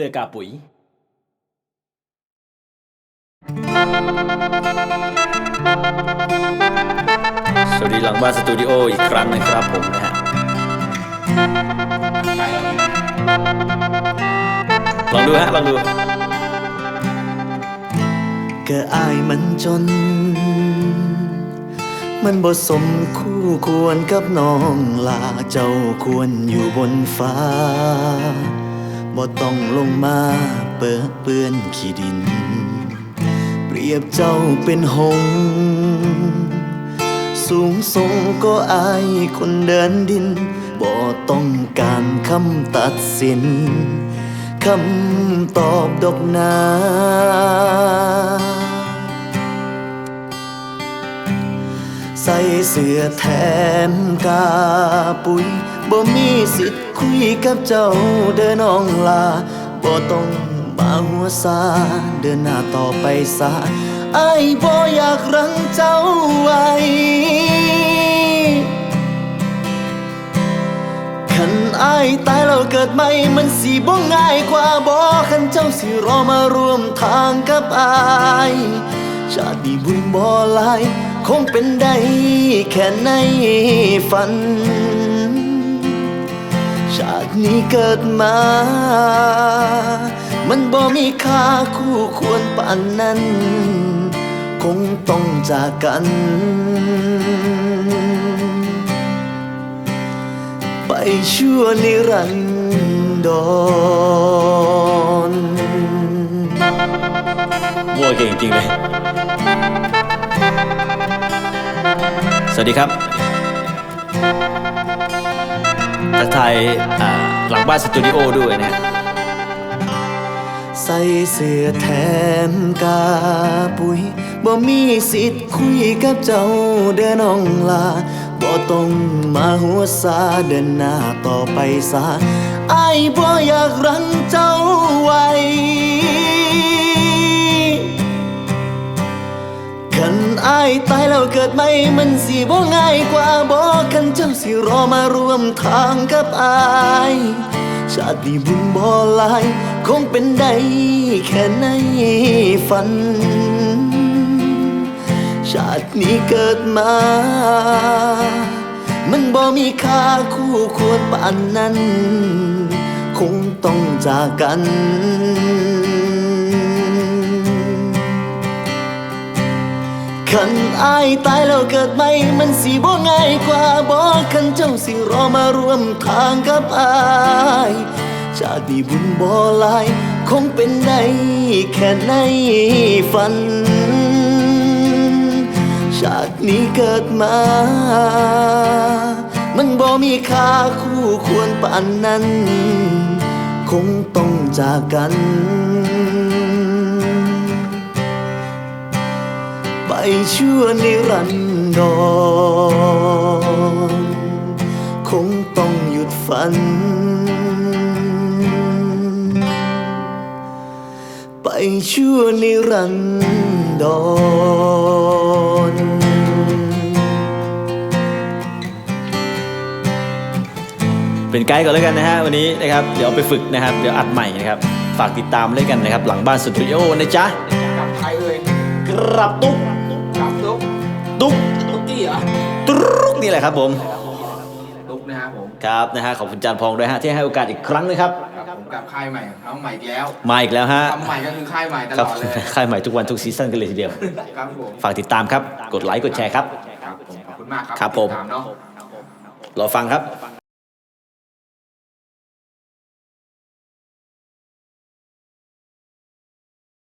สื้อกาปุ๋ย สวัสดีหลังบ้านสตูดิโออีกครั้งหนึ่งครับผมนะฮะลองดูฮะ ลองดู ก็อายมันจน มันบ่สมคู่ควรกับน้องลาเจ้าควรอยู่บนฟ้า บ่ต้องลงมาเปื้อเปื้อนขี้ดิน เปรียบเจ้าเป็นหงส์สูงส่งก็อายคนเดินดิน บ่ต้องการคำตัดสิน คำตอบดอกนา ใส่เสื้อแถมกาปุยบ่มีสิทธิ์คุยกับเจ้าเดินน้องลาบ่ต้องมาหัวซาเดินหน้าต่อไปซาไอ้ายบ่อยากรั้งเจ้าไว้คันอายตายแล้วเกิดใหม่มันสิบ่ง่ายกว่าบ่คันเจ้าสิรอมาร่วมทางกับอายชาติบุญบ่หลาย คงเป็นได้แค่ในฝัน ชาตินี้เกิดมา มันบ่มีค่าคู่ควรปานนั้น คงต้องจากกัน ไปชั่วนิรันดรมั่วเก่งจริงเลย วัสดีครับทักทายหลังบ้านสตูดิโอด้วยนะใส่เสื้อแถมกาปุยบ่มีสิทธิ์คุยกับเจ้าเดินน้องลาบ่ต้องมาหัวซาเดินหน้าต่อไปซาไอ้บ่อยากรั้งเจ้าไว้ เกิดใหม่มันสิบ่ง่ายกว่าบ่คันเจ้าสิรอมาร่วมทางกับอายชาตินี้บุญบ่หลาย คงเป็นได้แค่ในฝัน ชาตินี้เกิดมา มันบ่มีค่าคู่ควรปานนั้น คงต้องจากกัน คันอายตายแล้วเกิดใหม่มันสิบ่ง่ายกว่าบ่คันเจ้าสิรอมาร่วมทางกับอายชาตินี้บุญบ่หลาย คงเป็นได้แค่ในฝัน ชาตินี้เกิดมา มันบ่มีค่าคู่ควรปานนั้น คงต้องจากกัน ชั่วนิรันดรคงต้องหยุดฝัน ไปชั่วนิรันดรเป็นไกด์ก่อนแล้วกันนะฮะวันนี้นะครับเดี๋ยวไปฝึกนะครับ เดี๋ยวอัดใหม่นะครับ ฝากติดตามเลยกันนะครับ หลังบ้านสตูดิโอนะจ๊ะกับใครเอ่ยกรับตุ๊ก ตุ๊กตุ๊กตุ๊กกี้เหรอตุ๊กนี่แหละครับผมตุ๊กนะครับผมครับนะฮะขอบคุณจานพองด้วยฮะที่ให้โอกาสอีกครั้งนึงครับครับผมกับค่ายใหม่ทำใหม่อีกแล้วมาอีกแล้วฮะทำใหม่ก็คือค่ายใหม่ตครัลอดเลยค่ายใหม่ทุกวันทุกซีซั่นกันเลยทีเดียวครับผมฝากติดตามครับ กดไลค์กดแชร์ครับครับผมขอบคุณมากครับครับผมติดตามเนาะรอฟังครับ